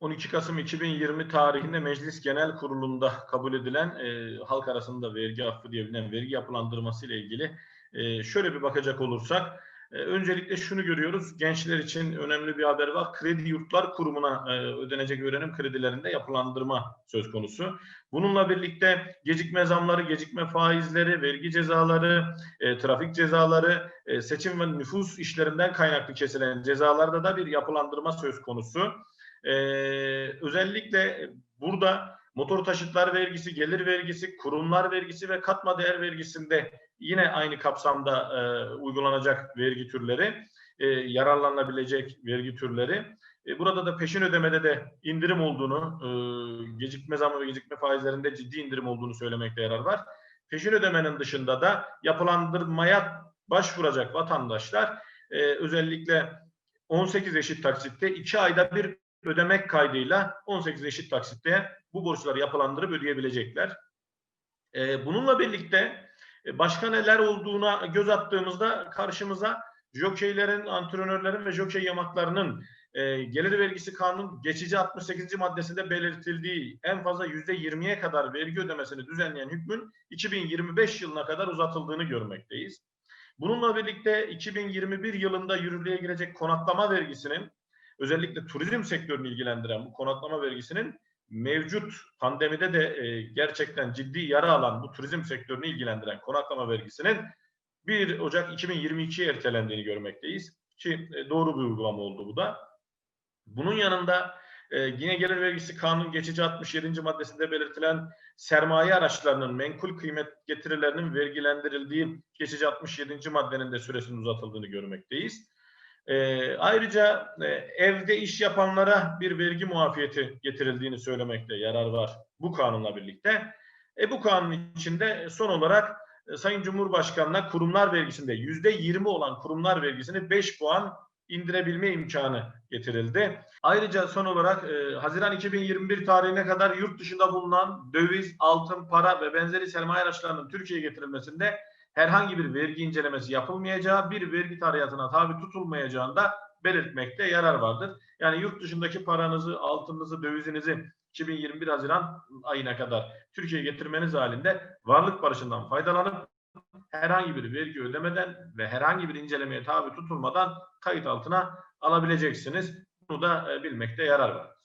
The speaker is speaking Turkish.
12 Kasım 2020 tarihinde Meclis Genel Kurulu'nda kabul edilen e, halk arasında vergi affı diye bilinen vergi yapılandırması ile ilgili e, şöyle bir bakacak olursak e, öncelikle şunu görüyoruz. Gençler için önemli bir haber var. Kredi Yurtlar Kurumu'na e, ödenecek öğrenim kredilerinde yapılandırma söz konusu. Bununla birlikte gecikme zamları, gecikme faizleri, vergi cezaları, e, trafik cezaları, e, seçim ve nüfus işlerinden kaynaklı kesilen cezalarda da bir yapılandırma söz konusu. Ee, özellikle burada motor taşıtlar vergisi, gelir vergisi, kurumlar vergisi ve katma değer vergisinde yine aynı kapsamda e, uygulanacak vergi türleri, e, yararlanabilecek vergi türleri. E, burada da peşin ödemede de indirim olduğunu, e, gecikme zammı ve gecikme faizlerinde ciddi indirim olduğunu söylemekte yarar var. Peşin ödemenin dışında da yapılandırmaya başvuracak vatandaşlar e, özellikle 18 eşit taksitte 2 ayda bir ödemek kaydıyla 18 eşit taksitte bu borçları yapılandırıp ödeyebilecekler. Ee, bununla birlikte e, başka neler olduğuna göz attığımızda karşımıza jokeylerin, antrenörlerin ve jokey yamaklarının e, gelir vergisi kanunun geçici 68. maddesinde belirtildiği en fazla %20'ye kadar vergi ödemesini düzenleyen hükmün 2025 yılına kadar uzatıldığını görmekteyiz. Bununla birlikte 2021 yılında yürürlüğe girecek konaklama vergisinin özellikle turizm sektörünü ilgilendiren bu konaklama vergisinin mevcut pandemide de e, gerçekten ciddi yara alan bu turizm sektörünü ilgilendiren konaklama vergisinin 1 Ocak 2022'ye ertelendiğini görmekteyiz. Ki e, doğru bir uygulama oldu bu da. Bunun yanında e, yine gelir vergisi kanun geçici 67. maddesinde belirtilen sermaye araçlarının menkul kıymet getirilerinin vergilendirildiği geçici 67. maddenin de süresinin uzatıldığını görmekteyiz. E, ayrıca e, evde iş yapanlara bir vergi muafiyeti getirildiğini söylemekte yarar var bu kanunla birlikte. E, bu kanun içinde son olarak e, Sayın Cumhurbaşkanı'na kurumlar vergisinde yüzde yirmi olan kurumlar vergisini 5 puan indirebilme imkanı getirildi. Ayrıca son olarak e, Haziran 2021 tarihine kadar yurt dışında bulunan döviz, altın, para ve benzeri sermaye araçlarının Türkiye'ye getirilmesinde herhangi bir vergi incelemesi yapılmayacağı, bir vergi tarihatına tabi tutulmayacağını da belirtmekte yarar vardır. Yani yurt dışındaki paranızı, altınınızı, dövizinizi 2021 Haziran ayına kadar Türkiye'ye getirmeniz halinde varlık barışından faydalanıp herhangi bir vergi ödemeden ve herhangi bir incelemeye tabi tutulmadan kayıt altına alabileceksiniz. Bunu da bilmekte yarar var.